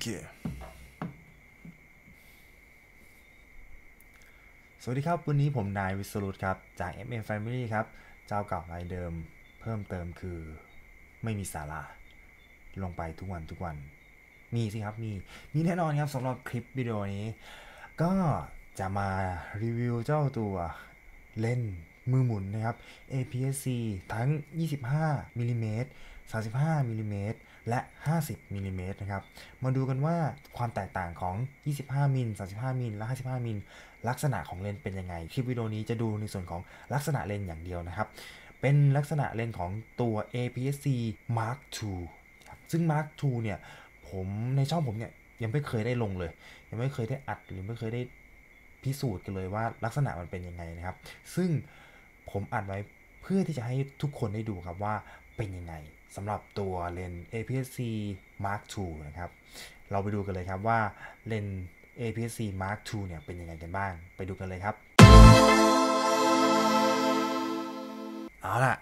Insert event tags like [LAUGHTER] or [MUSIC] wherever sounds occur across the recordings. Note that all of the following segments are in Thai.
เคสวัสดีครับ วันนี้ผมนายวิสรุตครับ จาก MM Family ครับ เจ้าเก่ารายเดิม เพิ่มเติมคือ ไม่มีสาระลงไปทุกวันทุกวัน มีสิครับ มี มีแน่นอนครับสำหรับคลิปวิดีโอนี้ ก็จะมารีวิวเจ้าตัวเล่นมือหมุนนะครับ APS-C ทั้ง 25มิลลิเมตร 35มิลลิเมตรและ 50มิลลิเมตรนะครับ มาดูกันว่าความแตกต่างของ 25มิล35มิลและ 55มิลลักษณะของเลนส์เป็นยังไง คลิปวิดีโอนี้จะดูในส่วนของลักษณะเลนส์อย่างเดียวนะครับ เป็นลักษณะเลนส์ของตัว APS-C Mark II ซึ่ง Mark II เนี่ยผมในช่องผมเนี่ยยังไม่เคยได้ลงเลย ยังไม่เคยได้อัดหรือไม่เคยได้พิสูจน์กันเลยว่าลักษณะมันเป็นยังไงนะครับ ซึ่งผมอัดไว้ พื่อที่จะให้ทุกคนได้ดูครับว่าเป็นยังไงสำหรับตัวเลนส์ APS-C Mark II นะครับ เราไปดูกันเลยครับว่าเลนส์ APS-C Mark II เนี่ยเป็นยังไงกันบ้าง ไปดูกันเลยครับ เอาล่ะ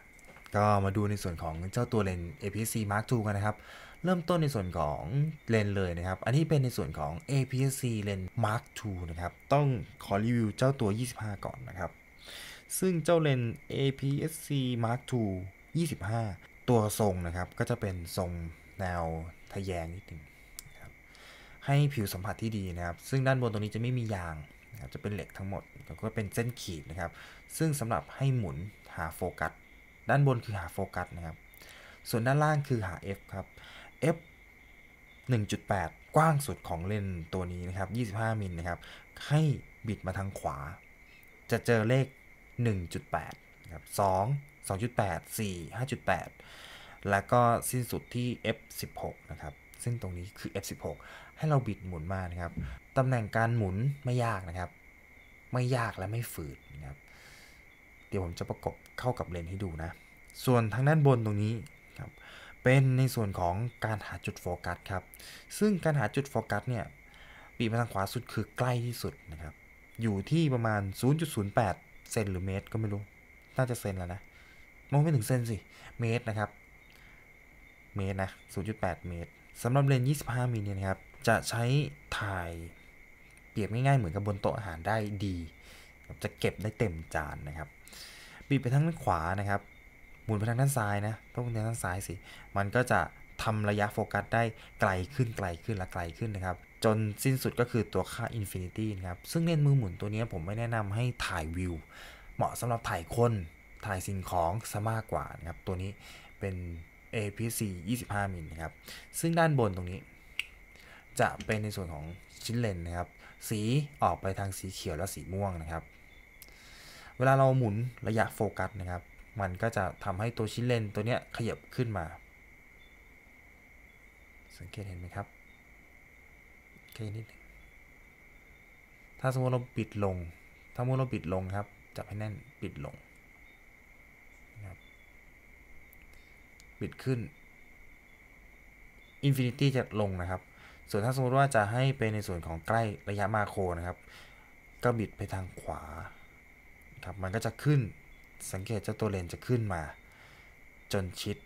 ก็มาดูในส่วนของเจ้าตัวเลนส์ APS-C Mark II กันนะครับ เริ่มต้นในส่วนของเลนส์เลยนะครับ อันนี้เป็นในส่วนของ APS-C เลนส์ Mark II นะครับ ต้องขอรีวิวเจ้าตัว 25 ก่อนนะครับ ซึ่งเจ้าเลนส์ APS-C Mark II 25 ตัวทรงนะครับก็จะเป็นทรงแนวทะแยงนิดหนึงครับให้ผิวสัมผัสที่ดีนะครับ ซึ่งด้านบนตรงนี้จะไม่มียางนะครับจะเป็นเหล็กทั้งหมดแล้วก็เป็นเส้นขีดนะครับ ซึ่งสำหรับให้หมุนหาโฟกัส ด้านบนคือหาโฟกัสนะครับ ส่วนด้านล่างคือหา F ครับ F 1.8 กว้างสุดของเลนส์ตัวนี้นะครับ 25 มิลนะครับ ให้บิดมาทางขวา จะเจอเลข 1.8ครับ2 2.8 4 5.8 แล้วก็สิ้นสุดที่ F16 นะครับ ซึ่งตรงนี้คือ F16 ให้เราบิดหมุนมานะครับ ตำแหน่งการหมุนไม่ยากนะครับ ไม่ยากและไม่ฝืดนะครับ เดี๋ยวผมจะประกบเข้ากับเลนให้ดูนะ ส่วนทางด้านบนตรงนี้ครับ เป็นในส่วนของการหาจุดโฟกัสครับ ซึ่งการหาจุดโฟกัสเนี่ย ปีกมาทางขวาสุดคือใกล้ที่สุดนะครับ อยู่ที่ประมาณ 0.08 เซนหรือเมตรก็ไม่รู้ น่าจะเซนแล้วนะมองไม่ถึงเซนสิ เมตรนะครับ เมตรนะ0.8 เมตรสำหรับเลนส์25มิลเนี่ยนะครับ จะใช้ถ่ายเปรียบง่ายๆ เหมือนกับบนโต๊ะอาหารได้ดี จะเก็บได้เต็มจานนะครับ บีบไปทางด้านขวานะครับ หมุนไปทางด้านซ้ายนะ ต้องไปทางด้านซ้ายสิ มันก็จะทำระยะโฟกัสได้ไกลขึ้นไกลขึ้นและไกลขึ้นนะครับ จนสิ้นสุดก็คือตัวค่า Infinity นะครับ ซึ่งเลนส์มือหมุนตัวนี้ผมไม่แนะนำให้ถ่ายวิว เหมาะสำหรับถ่ายคนถ่ายสิ่งของซะมากกว่านะครับ ตัวนี้เป็น APS-C 25มิลนะครับ ซึ่งด้านบนตรงนี้ จะเป็นในส่วนของชิ้นเลนส์นะครับ สีออกไปทางสีเขียวและสีม่วงนะครับ เวลาเราหมุนระยะโฟกัสนะครับ มันก็จะทำให้ตัวชิ้นเลนส์ตัวเนี้ยขยับขึ้นมา สังเกตเห็นไหมครับ คนิดนึงถ้าสมมติเราปิดลง ถ้าสมมติเราปิดลงครับ จับให้แน่นปิดลงนะครับปิดขึ้น Infinity จะลงนะครับ ส่วนถ้าสมมติว่าจะให้เป็นในส่วนของใกล้ระยะมาโครนะครับ ก็บิดไปทางขวาครับมันก็จะขึ้นสังเกตเจ้าตัวเลนจะขึ้นมา จนชิด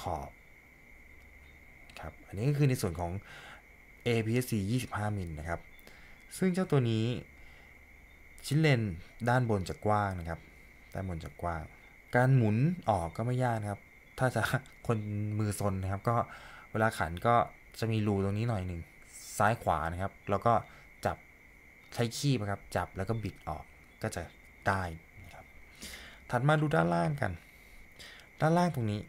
ขอบครับอันนี้ก็คือในส่วนของ APS-C 25 มิลนะครับ ซึ่งเจ้าตัวนี้ชิ้นเลนด้านบนจะกว้างนะครับ ด้านบนจะกว้าง การหมุนออกก็ไม่ยากนะครับ ถ้าจะคนมือซนนะครับ ก็เวลาขันก็จะมีรูตรงนี้หน่อยหนึ่งซ้ายขวานะครับ แล้วก็จับใช้คีบนะครับ จับแล้วก็บิดออกก็จะได้นะครับ ถัดมาดูด้านล่างกัน ด้านล่างตรงนี้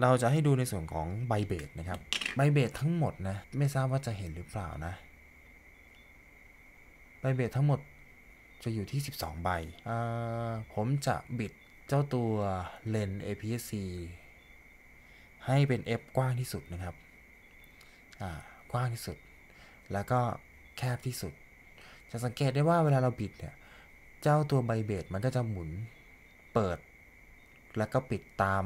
เราจะให้ดูในส่วนของใบเบสนะครับ ใบเบสทั้งหมดนะ ไม่ทราบว่าจะเห็นหรือเปล่านะใบเบสทั้งหมดจะอยู่ที่ 12 ใบอ่าผมจะบิดเจ้าตัวเลน APS-C ให้เป็น f กว้างที่สุดนะครับ กว้างที่สุด แล้วก็แคบที่สุด จะสังเกตได้ว่าเวลาเราบิดเนี่ย เจ้าตัวใบเบสมันก็จะหมุน เปิด แล้วก็ปิดตาม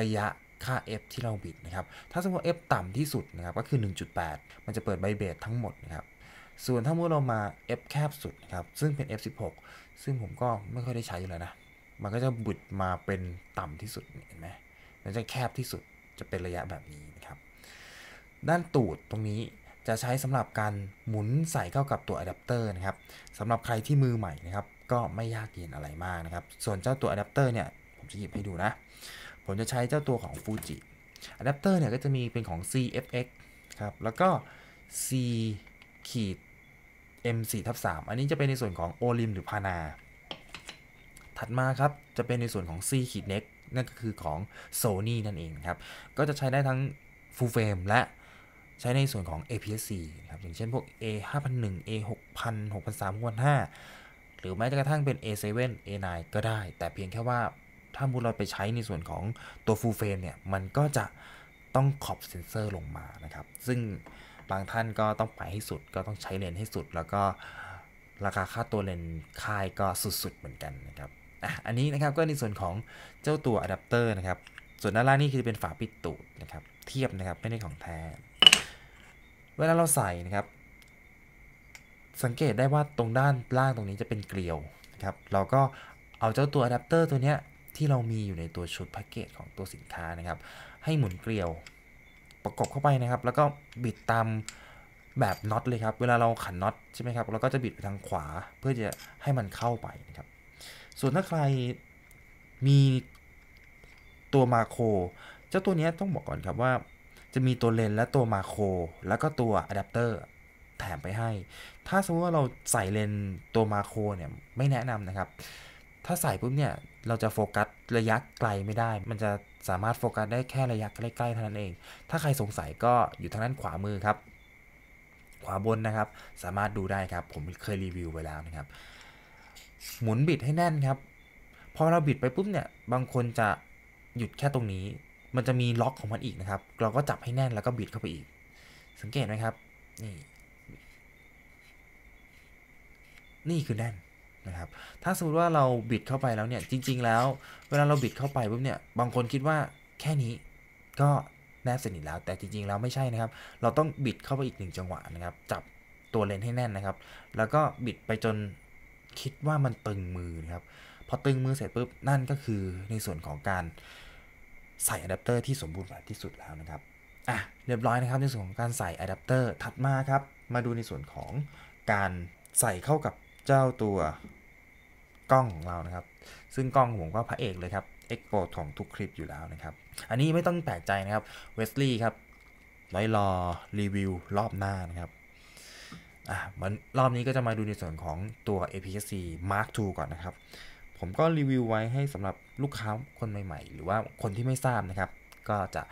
ระยะ ค่า f ที่เราบิดนะครับ ถ้าสมมติว่า f ต่ำที่สุดนะครับก็คือ 1.8 มันจะเปิดใบเบสทั้งหมดนะครับ ส่วนถ้าเมื่อเรามา f แคบสุดนะครับ ซึ่งเป็น f16 ซึ่งผมก็ไม่ค่อยได้ใช้อยู่แล้วนะ มันก็จะบุดมาเป็นต่ำที่สุดเห็นไหมมันจะแคบที่สุดจะเป็นระยะแบบนี้นะครับ ด้านตูดตรงนี้จะใช้สำหรับการหมุนใส่เข้ากับตัวอะแดปเตอร์นะครับสำหรับใครที่มือใหม่นะครับก็ไม่ยากเย็นอะไรมากนะครับ ส่วนเจ้าตัวอะแดปเตอร์เนี่ย ผมจะหยิบให้ดูนะ ผมจะใช้เจ้าตัวของ Fuji อะแดปเตอร์เนี่ยก็จะมีเป็นของ CFX ครับ แล้วก็ C ขีด M4 ทับ3อันนี้จะเป็นในส่วนของ Olim หรือ Pana ถัดมาครับ จะเป็นในส่วนของ C ขีด Neck นั่นก็คือของ Sony นั่นเองครับ ก็จะใช้ได้ทั้ง Full Frame และใช้ในส่วนของ APS-C ครับ อย่างเช่นพวก A 5001 A 6000 6 3 0 0 5หรือแม้กระทั่งเป็น A7 A9 ก็ได้ แต่เพียงแค่ว่า ถ้ามุเราไปใช้ในส่วนของตัว Full Frame เนี่ย มันก็จะต้องขอบเซนเซอร์ลงมานะครับ ซึ่งบางท่านก็ต้องไปให้สุด ก็ต้องใช้เลนให้สุด แล้วก็ราคาค่าตัวเลนค่ายก็สุดๆเหมือนกันนะครับอะอันนี้นะครับก็ในส่วนของเจ้าตัวอะแดปเตอร์นะครับ ส่วนด้านล่างนี่คือเป็นฝาปิดตูดนะครับ เทียบนะครับไม่ได้ของแท้ เวลาเราใส่นะครับ สังเกตได้ว่าตรงด้านล่างตรงนี้จะเป็นเกลียวนะครับ เราก็เอาเจ้าตัวอะแดปเตอร์ตัวเนี้ย ที่เรามีอยู่ในตัวชุดแพ็กเกจของตัวสินค้านะครับ ให้หมุนเกลียวประกบเข้าไปนะครับ แล้วก็บิดตามแบบน็อตเลยครับ เวลาเราขันน็อตใช่ไหมครับ เราก็จะบิดไปทางขวาเพื่อจะให้มันเข้าไปนะครับ ส่วนถ้าใครมีตัวมาโครเจ้าตัวนี้ต้องบอกก่อนครับว่า จะมีตัวเลนและตัวมาโครแล้วก็ตัวอะแดปเตอร์แถมไปให้ ถ้าสมมติว่าเราใส่เลนตัวมาโครเนี่ยไม่แนะนำนะครับ ถ้าใส่ปุ๊บเนี่ยเราจะโฟกัสระยะไกลไม่ได้ มันจะสามารถโฟกัสได้แค่ระยะใกล้ๆเท่านั้นเอง ถ้าใครสงสัยก็อยู่ทางด้านขวามือครับ ขวาบนนะครับ สามารถดูได้ครับ ผมเคยรีวิวไว้แล้วนะครับ หมุนบิดให้แน่นครับ พอเราบิดไปปุ๊บเนี่ย บางคนจะหยุดแค่ตรงนี้ มันจะมีล็อกของมันอีกนะครับ เราก็จับให้แน่นแล้วก็บิดเข้าไปอีก สังเกตไหมครับ นี่ นี่คือแน่น นะครับ ถ้าสมมติว่าเราบิดเข้าไปแล้วเนี่ย จริง ๆ แล้ว เวลาเราบิดเข้าไปปุ๊บเนี่ย บางคนคิดว่าแค่นี้ก็แนบสนิทแล้ว แต่จริง ๆ แล้วไม่ใช่นะครับ เราต้องบิดเข้าไปอีกหนึ่งจังหวะนะครับ จับตัวเลนให้แน่นนะครับ แล้วก็บิดไปจนคิดว่ามันตึงมือนะครับ พอตึงมือเสร็จปุ๊บ นั่นก็คือในส่วนของการใส่อะแดปเตอร์ที่สมบูรณ์แบบที่สุดแล้วนะครับ อะ เรียบร้อยนะครับในส่วนของการใส่อะแดปเตอร์ ถัดมาครับ มาดูในส่วนของการใส่เข้ากับ เจ้าตัวกล้องของเรานะครับ ซึ่งกล้องของผมก็พระเอกเลยครับเอ็กโปของทุกคลิปอยู่แล้วนะครับ อันนี้ไม่ต้องแปลกใจนะครับเวสลีย์ครับไว้รอรีวิวรอบหน้านะครับอะมันรอบนี้ก็จะมาดูในส่วนของตัว APS-C Mark II ก่อนนะครับ ผมก็รีวิวไว้ให้สำหรับลูกค้าคนใหม่ ๆ หรือว่าคนที่ไม่ทราบนะครับ ก็จะ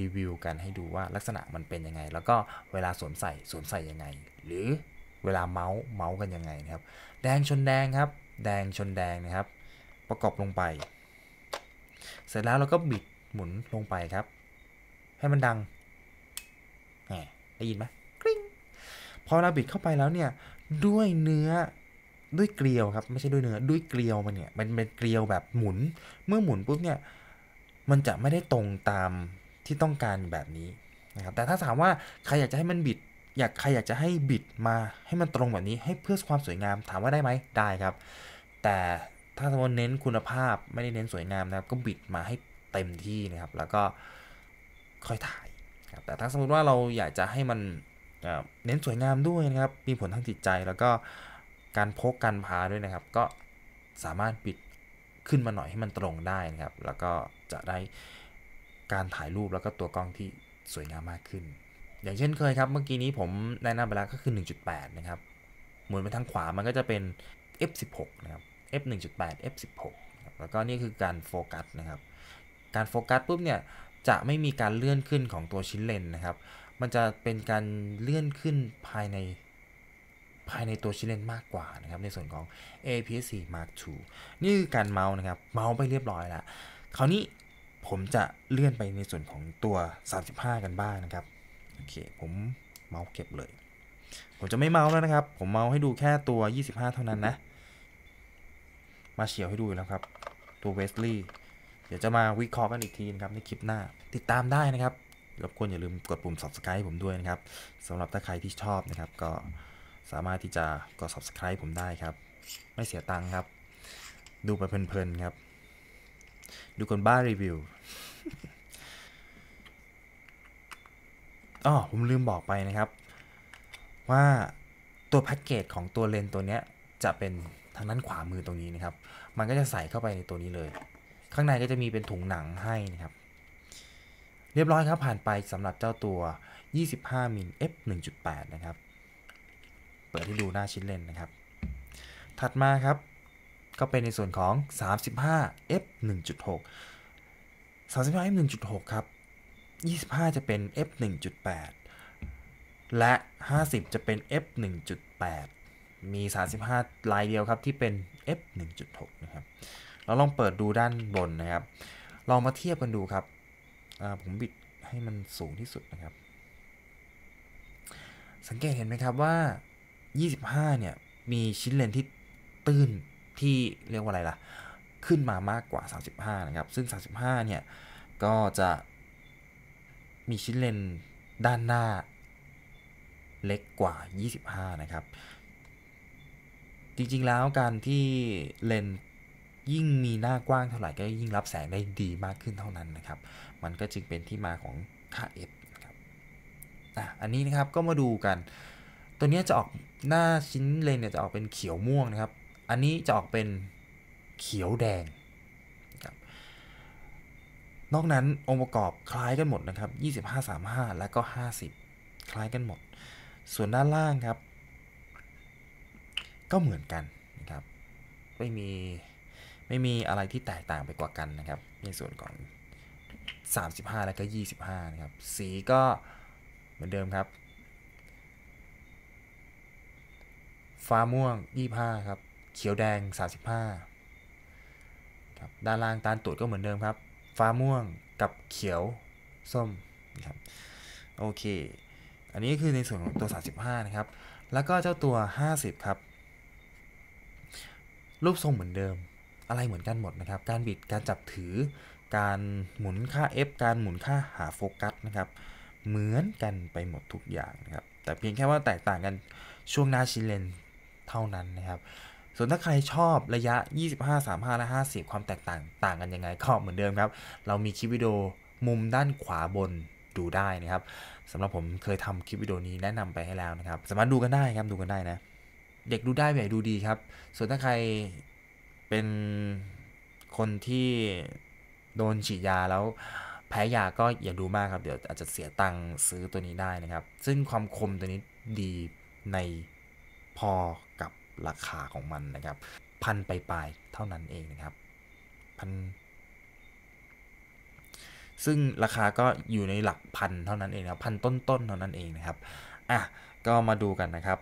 รีวิวกันให้ดูว่าลักษณะมันเป็นยังไง แล้วก็เวลาสวมใส่สวมใส่ยังไง หรือ เวลาเมาส์เมาส์กันยังไงนะครับ แดงชนแดงครับ แดงชนแดงนะครับ ประกอบลงไป เสร็จแล้วเราก็บิดหมุนลงไปครับ ให้มันดังแหมได้ยินไหมกริ๊งพอเราบิดเข้าไปแล้วเนี่ย ด้วยเนื้อด้วยเกลียวครับ ไม่ใช่ด้วยเนื้อด้วยเกลียวมันเนี่ยมันเป็นเกลียวแบบหมุน เมื่อหมุนปุ๊บเนี่ยมันจะไม่ได้ตรงตามที่ต้องการแบบนี้นะครับแต่ถ้าถามว่าใครอยากจะให้มันบิด อยากใครอยากจะให้บิดมาให้มันตรงแบบนี้ให้เพื่อความสวยงามถามว่าได้ไหมได้ครับ แต่ถ้าสมมติเน้นคุณภาพไม่ได้เน้นสวยงามนะครับ ก็บิดมาให้เต็มที่นะครับ แล้วก็ค่อยถ่ายครับแต่ถ้าสมมติว่าเราอยากจะให้มันเน้นสวยงามด้วยนะครับ มีผลทางจิตใจแล้วก็การพกการพาด้วยนะครับ ก็สามารถบิดขึ้นมาหน่อยให้มันตรงได้นะครับ แล้วก็จะได้การถ่ายรูปแล้วก็ตัวกล้องที่สวยงามมากขึ้น อย่างเช่นเคยครับ เมื่อกี้นี้ผมแนะนำไปแล้วก็คือ 1.8 นะครับหมุนไปทางขวามันก็จะเป็น f16 นะครับ f 1.8 f 16นะครับแล้วก็นี่คือการโฟกัสนะครับ การโฟกัสปุ๊บเนี่ยจะไม่มีการเลื่อนขึ้นของตัวชิ้นเลนนะครับ มันจะเป็นการเลื่อนขึ้นภายในภายในตัวชิ้นเลนมากกว่านะครับ ในส่วนของ APS-C Mark II นี่คือการเมาส์นะครับ เมาส์ไปเรียบร้อยแล้ว คราวนี้ผมจะเลื่อนไปในส่วนของตัว 35 กันบ้างนะครับ โอเค ผมเมาส์เก็บเลย ผมจะไม่เมาส์แล้วนะครับ ผมเมาส์ให้ดูแค่ตัว 25 เท่านั้นนะ มาเฉียวให้ดูแล้วครับ ตัวเวสลีย์เดี๋ยวจะมาวิเคราะห์กันอีกทีนะครับในคลิปหน้า ติดตามได้นะครับรบกวนอย่าลืมกดปุ่ม subscribe ผมด้วยนะครับสำหรับถ้าใครที่ชอบนะครับ ก็สามารถที่จะกด subscribe ผมได้ครับ ไม่เสียตังค์ครับ ดูไปเพลินๆครับ ดูคนบ้ารีวิว อ๋อผมลืมบอกไปนะครับ ว่าตัวแพ็กเกจของตัวเลนตัวเนี้ยจะเป็นทางด้านขวามือตรงนี้นะครับ มันก็จะใส่เข้าไปในตัวนี้เลย ข้างในก็จะมีเป็นถุงหนังให้นะครับ เรียบร้อยครับผ่านไปสำหรับเจ้าตัว 25มิล f 1.8 นะครับ เปิดให้ดูหน้าชิ้นเลนนะครับ ถัดมาครับ ก็เป็นในส่วนของ 35 f 1.6 35 f 1.6 ครับ 25 จะเป็น f 1.8 และ 50 จะเป็น f 1.8 มี 35 ลายเดียวครับที่เป็น f 1.6 นะครับ เราลองเปิดดูด้านบนนะครับ ลองมาเทียบกันดูครับ ผมบิดให้มันสูงที่สุดนะครับ สังเกตเห็นไหมครับว่า 25 เนี่ย มีชิ้นเลนที่ตื้นที่เรียกว่าอะไรล่ะ ขึ้นมามากกว่า 35 นะครับ ซึ่ง 35 เนี่ย ก็จะ มีชิ้นเลนด้านหน้าเล็กกว่า 25 นะครับ จริงๆแล้วการที่เลนยิ่งมีหน้ากว้างเท่าไหร่ก็ยิ่งรับแสงได้ดีมากขึ้นเท่านั้นนะครับ มันก็จึงเป็นที่มาของค่า f นะครับอะอันนี้นะครับก็มาดูกัน ตัวนี้จะออกหน้าชิ้นเลนเนี่ยจะออกเป็นเขียวม่วงนะครับ อันนี้จะออกเป็นเขียวแดง นอกนั้นองค์ประกอบคล้ายกันหมดนะครับ 25 35 และก็ 50 คล้ายกันหมด ส่วนด้านล่างครับ ก็เหมือนกันนะครับ ไม่มีไม่มีอะไรที่แตกต่างไปกว่ากันนะครับ ในส่วนของ 35 และก็ 25 นะครับ สีก็เหมือนเดิมครับ ฟ้าม่วง 25 ครับ เขียวแดง 35 ครับ ด้านล่างตานตูดก็เหมือนเดิมครับ ฟ้าม่วงกับเขียวส้มนะครับโอเค อันนี้คือในส่วนของตัว 35 นะครับ แล้วก็เจ้าตัว 50 ครับ รูปทรงเหมือนเดิม อะไรเหมือนกันหมดนะครับ การบิด การจับถือ การหมุนค่า f การหมุนค่าหาโฟกัสนะครับ เหมือนกันไปหมดทุกอย่างนะครับ แต่เพียงแค่ว่าแตกต่างกันช่วงหน้าชิ้นเลนเท่านั้นนะครับ ส่วนถ้าใครชอบระยะ 25 35 และ 50 ความแตกต่างต่างกันยังไงก็เหมือนเดิมครับ เรามีคลิปวิดีโอมุมด้านขวาบนดูได้นะครับสำหรับผมเคยทำคลิปวิดีโอนี้แนะนำไปให้แล้วนะครับ สามารถดูกันได้ครับดูกันได้นะ เด็กดูได้ใหญ่ดูดีครับ ส่วนถ้าใครเป็นคนที่โดนฉีดยาแล้วแพ้ยาก็อย่าดูมากครับ เดี๋ยวอาจจะเสียตังค์ซื้อตัวนี้ได้นะครับ ซึ่งความคมตัวนี้ดีในพอกับ ราคาของมันนะครับ พันไปลายเท่านั้นเองนะครับพันซึ่งราคาก็อยู่ในหลักพันเท่านั้นเองครับพันต้นๆเท่านั้นเองนะครับอะก็มาดูกันนะครับ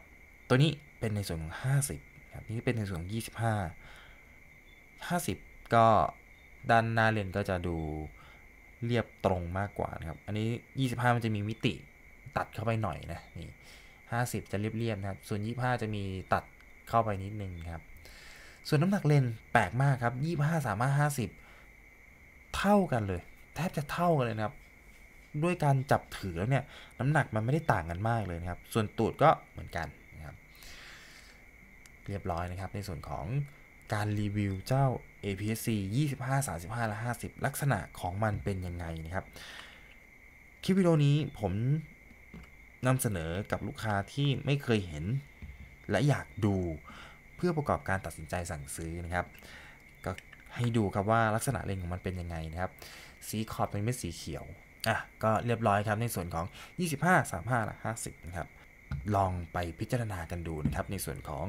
ตัวนี้เป็นในส่วนของ 50ครับนี่เป็นในส่วนของ 25 50 ก็ด้านหน้าเลนก็จะดูเรียบตรงมากกว่านะครับ อันนี้ 25 มันจะมีมิติตัดเข้าไปหน่อยนะนี่50 จะเรียบๆนะครับ ส่วน 25 จะมีตัด เข้าไปนิดนึงครับ ส่วนน้ำหนักเลนแปลกมากครับ25 3 50 เท่ากันเลย แทบจะเท่ากันเลยนะครับ ด้วยการจับถือแล้วเนี่ยน้ำหนักมันไม่ได้ต่างกันมากเลยนะครับ ส่วนตูดก็เหมือนกันนะครับเรียบร้อยนะครับ ในส่วนของการรีวิวเจ้า APS-C 25 35 และ 50 ลักษณะของมันเป็นยังไงนะครับ คลิปวิดีโอนี้ผมนำเสนอกับลูกค้าที่ไม่เคยเห็น และอยากดูเพื่อประกอบการตัดสินใจสั่งซื้อนะครับ ก็ให้ดูครับว่าลักษณะเลนของมันเป็นยังไงนะครับ สีขอบเป็นเม็ดสีเขียวอะก็เรียบร้อยครับในส่วนของ 25 35และ50 นะครับ ลองไปพิจารณากันดูนะครับ ในส่วนของ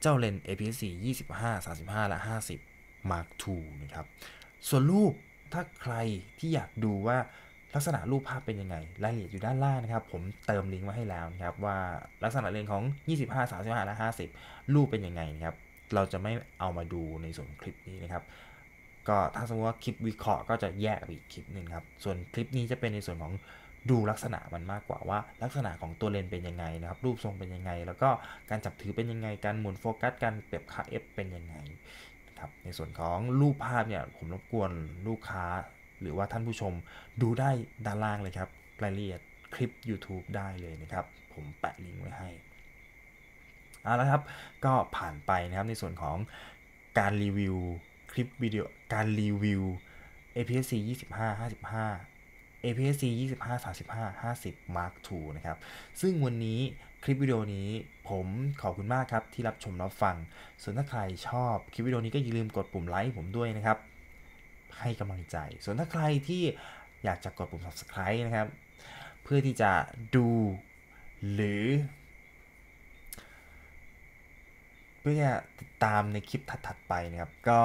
เจ้าเลน APS-C 25 35 และ 50 Mark II นะครับ ส่วนรูปถ้าใครที่อยากดูว่า ลักษณะรูปภาพเป็นยังไง รายละเอียดอยู่ด้านล่างนะครับ ผมเติมลิงก์มาให้แล้วนะครับว่าลักษณะเลนของ 25 35 และ 50 รูปเป็นยังไงนะครับ เราจะไม่เอามาดูในส่วนคลิปนี้นะครับ ก็ถ้าสมมติว่าคลิปวิเคราะห์ก็จะแยกอีกคลิปหนึ่งครับ ส่วนคลิปนี้จะเป็นในส่วนของดูลักษณะมันมากกว่าว่า ลักษณะของตัวเลนเป็นยังไงนะครับ รูปทรงเป็นยังไง แล้วก็การจับถือเป็นยังไง การหมุนโฟกัส การเปรียบค่า f เป็นยังไงนะครับในส่วนของรูปภาพเนี่ยผมรบกวนลูกค้า หรือว่าท่านผู้ชมดูได้ด้านล่างเลยครับ รายละเอียดคลิป YouTube ได้เลยนะครับ ผมแปะลิงก์ไว้ให้เอาละครับ ก็ผ่านไปนะครับในส่วนของการรีวิวคลิปวิดีโอการรีวิว APS-C 25 55 APS-C 25 35 50 Mark II นะครับ ซึ่งวันนี้คลิปวิดีโอนี้ผมขอบคุณมากครับที่รับชมรับฟัง ส่วนถ้าใครชอบคลิปวิดีโอนี้ก็อย่าลืมกดปุ่มไลค์ผมด้วยนะครับ ให้กำลังใจ ส่วนถ้าใครที่อยากจะกดปุ่ม subscribe นะครับ เพื่อที่จะดูหรือ เพื่อจะติดตามในคลิปถัดๆไปนะครับ ก็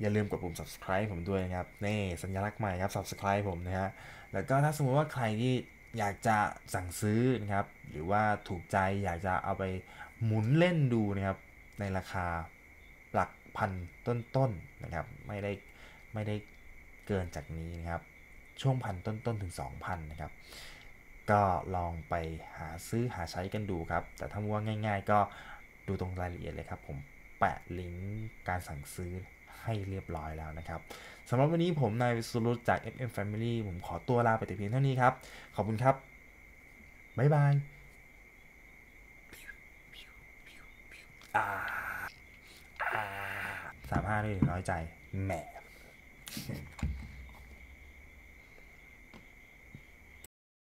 อย่าลืมกดปุ่ม subscribe ผมด้วยนะครับนี่สัญลักษณ์ใหม่ครับ subscribe ผมนะฮะแล้วก็ถ้าสมมติว่าใครที่อยากจะสั่งซื้อนะครับ หรือว่าถูกใจอยากจะเอาไปหมุนเล่นดูนะครับ ในราคาหลักพันต้นๆนะครับ ไม่ได้ ไม่ได้เกินจากนี้นะครับ ช่วงพันต้นๆถึง 2,000 นะครับ ก็ลองไปหาซื้อหาใช้กันดูครับ แต่ถ้าว่าง่าย ๆ ก็ดูตรงรายละเอียดเลยครับ ผมแปะลิงก์การสั่งซื้อให้เรียบร้อยแล้วนะครับสำหรับวันนี้ผมนายวิสุรุตจาก FM Family ผมขอตัวลาไปแต่เพียงเท่านี้ครับ ขอบคุณครับ บ๊ายบายสามห้าด้วยน้อยใจแหม Okay. [LAUGHS]